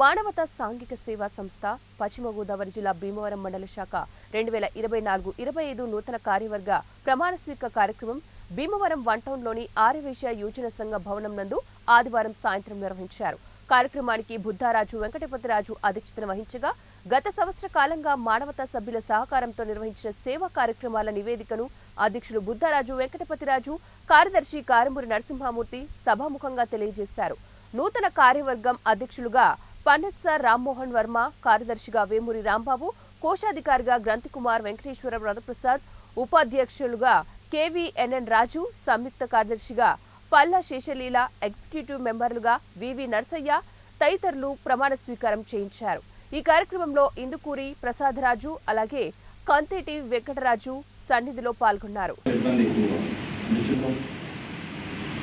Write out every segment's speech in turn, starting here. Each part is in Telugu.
మానవతా సాంఘిక సేవా సంస్థ పశ్చిమ గోదావరి జిల్లా భీమవరం మండల శాఖ రెండు వేల ఇరవై నాలుగు ఇరవై ఐదు నూతన కార్యవర్గ ప్రమాణ స్వీకార కార్యక్రమం భీమవరం వన్ టౌన్లోని ఆర్యవేశ యోజన సంఘ భవనం నందు ఆదివారం సాయంత్రం నిర్వహించారు. కార్యక్రమానికి బుద్ధారాజు వెంకటపతిరాజు అధ్యక్షతన వహించగా గత సంవత్సర కాలంగా మానవతా సభ్యుల సహకారంతో నిర్వహించిన సేవా కార్యక్రమాల నివేదికను అధ్యక్షులు బుద్ధారాజు వెంకటపతిరాజు కార్యదర్శి కారమూరి నరసింహమూర్తి సభాముఖంగా తెలియజేశారు. నూతన కార్యవర్గం అధ్యక్షులుగా పండిత్ సార్ రామ్మోహన్ వర్మ కార్యదర్శిగా వేమూరి రాంబాబు కోశాధికారిగా గ్రంథికుమార్ వెంకటేశ్వర వరప్రసాద్ ఉపాధ్యక్షులుగా కేవీఎన్ఎన్ రాజు సంయుక్త కార్యదర్శిగా పల్లా శేషలీల ఎగ్జిక్యూటివ్ మెంబర్లుగా వివి నర్సయ్య తదితరులు ప్రమాణ స్వీకారం చేయించారు. ఈ కార్యక్రమంలో ఇందుకూరి ప్రసాదరాజు అలాగే కంతేటి వెంకటరాజు సన్నిధిలో పాల్గొన్నారు.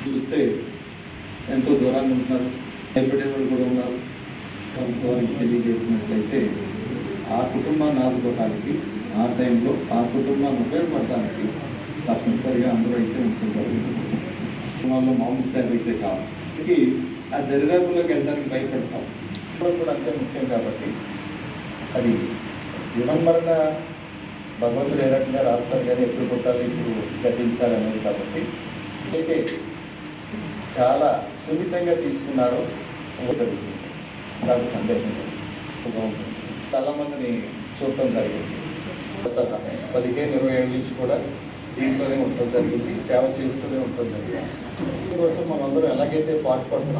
చూస్తే ఎంతో దూరాన్ని ఉంటున్నారు. భయపడే కూడా ఉన్నారు. ప్రభుత్వానికి తెలియజేసినట్లయితే ఆ కుటుంబాన్ని ఆదుకోవడానికి ఆ టైంలో ఆ కుటుంబాన్ని ఉపయోగపడటానికి తప్పనిసరిగా అందరూ అయితే ఉంటుంటారు కుటుంబాల్లో మామూలు సేవ అయితే కావాలి ఆ దరిదాపులోకి వెళ్ళడానికి భయపడతాం. కూడా అంతే ముఖ్యం కాబట్టి అది జీవన్మరణ భగవంతుడు ఏ రకంగా రాస్తారు కానీ ఎప్పుడు పుట్టాలి ఇప్పుడు గతించాలి అనేది కాబట్టి అయితే చాలా సున్నితంగా తీసుకున్నారు ఒకటి నాకు సందేహం లేదు. చూడటం జరిగింది పదిహేను ఇరవై ఏళ్ళ నుంచి కూడా దీంట్లోనే ఉండటం జరిగింది సేవ చేస్తూనే ఉండటం జరిగింది దీనికోసం మనందరం ఎలాగైతే పాటుపడుతున్నాం